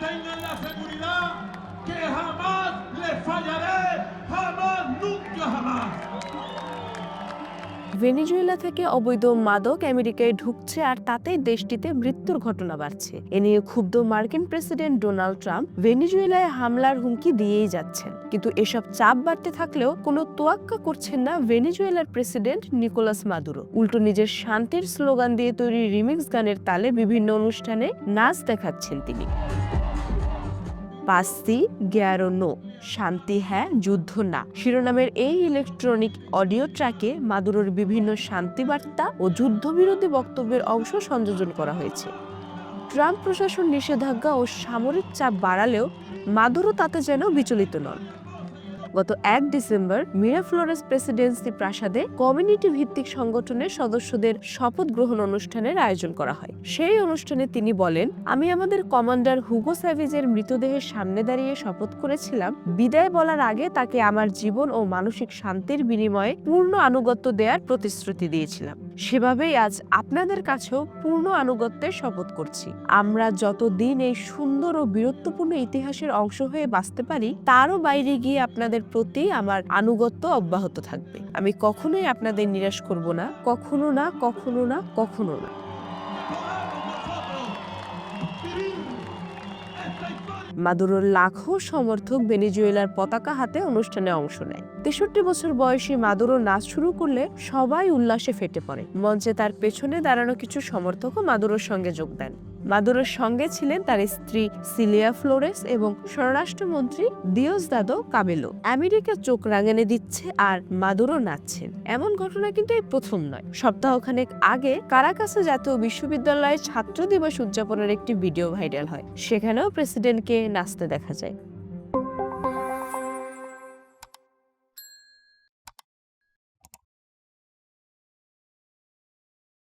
tengan la seguridad que jamás les fallaré, jamás, nunca jamás. Venezuela থেকে অবৈধ মাদক আমেরিকায় ঢুকছে আর তাতেই দেশটিতে মৃত্যুর ঘটনা বাড়ছে। এ নিয়ে ক্ষুব্ধ মার্কিন প্রেসিডেন্ট ডোনাল্ড ট্রাম্প ভেনিজুয়েলায় হামলার হুমকি দিয়েই যাচ্ছেন। কিন্তু এসব চাপ বাড়তে থাকলেও কোনো তোয়াক্কা করছেন না ভেনিজুয়েলার প্রেসিডেন্ট নিকোলাস মাদুরো। উল্টো নিজের শান্তির স্লোগান দিয়ে তৈরি রিমিক্স গানের তালে বিভিন্ন অনুষ্ঠানে নাচ দেখাচ্ছেন তিনি। পাস্তি গ্যারো নো শান্তি হ্যাঁ যুদ্ধ না। শিরোনামের এই ইলেকট্রনিক অডিও ট্র্যাকে মাদুরোর বিভিন্ন শান্তি বার্তা ও যুদ্ধবিরোধী বক্তব্যের অংশ সংযোজন করা হয়েছে। ট্রাম্প প্রশাসন নিষেধাজ্ঞা ও সামরিক চাপ বাড়ালেও মাদুরো তাতে যেন বিচলিত নন। গত এক ডিসেম্বর মিরাফ্লোরেস প্রেসিডেন্সি প্রাসাদে কমিউনিটি ভিত্তিক সংগঠনের সদস্যদের শপথ গ্রহণ অনুষ্ঠানের আয়োজন করা হয়। সেই অনুষ্ঠানে তিনি বলেন, আমি আমাদের কমান্ডার হুগো স্যাভিজের মৃতদেহের সামনে দাঁড়িয়ে শপথ করেছিলাম। বিদায় বলার আগে তাকে আমার জীবন ও মানসিক শান্তির বিনিময়ে পূর্ণ আনুগত্য দেওয়ার প্রতিশ্রুতি দিয়েছিলাম। সেভাবেই আজ আপনাদের কাছেও পূর্ণ আনুগত্যের শপথ করছি। আমরা যতদিন এই সুন্দর ও বীরত্বপূর্ণ ইতিহাসের অংশ হয়ে বাঁচতে পারি, তারও বাইরে গিয়ে আপনাদের প্রতি আমার আনুগত্য অব্যাহত থাকবে। আমি কখনোই আপনাদের নিরাশ করব না, কখনো না কখনো না কখনো না। মাদুরোর লাখো সমর্থক ভেনেজুয়েলার পতাকা হাতে অনুষ্ঠানে অংশ নেয়। তেষট্টি বছর বয়সী মাদুরো নাচ শুরু করলে সবাই উল্লাসে ফেটে পড়ে। মঞ্চে তার পেছনে দাঁড়ানো কিছু সমর্থকও মাদুরোর সঙ্গে যোগ দেন। মাদুরোর সঙ্গে ছিলেন তার স্ত্রী সিলিয়া ফ্লোরেস এবং স্বরাষ্ট্রমন্ত্রী দিওস দাদো কাবেলো। আমেরিকা চোখ রাঙানে দিচ্ছে আর মাদুরো নাচছেন। এমন ঘটনা কিন্তু এই প্রথম নয়। সপ্তাহখানেক আগে কারাকাসে জাতীয় বিশ্ববিদ্যালয়ে ছাত্র দিবস উদযাপনের একটি ভিডিও ভাইরাল হয়। সেখানেও প্রেসিডেন্টকে নাচতে দেখা যায়।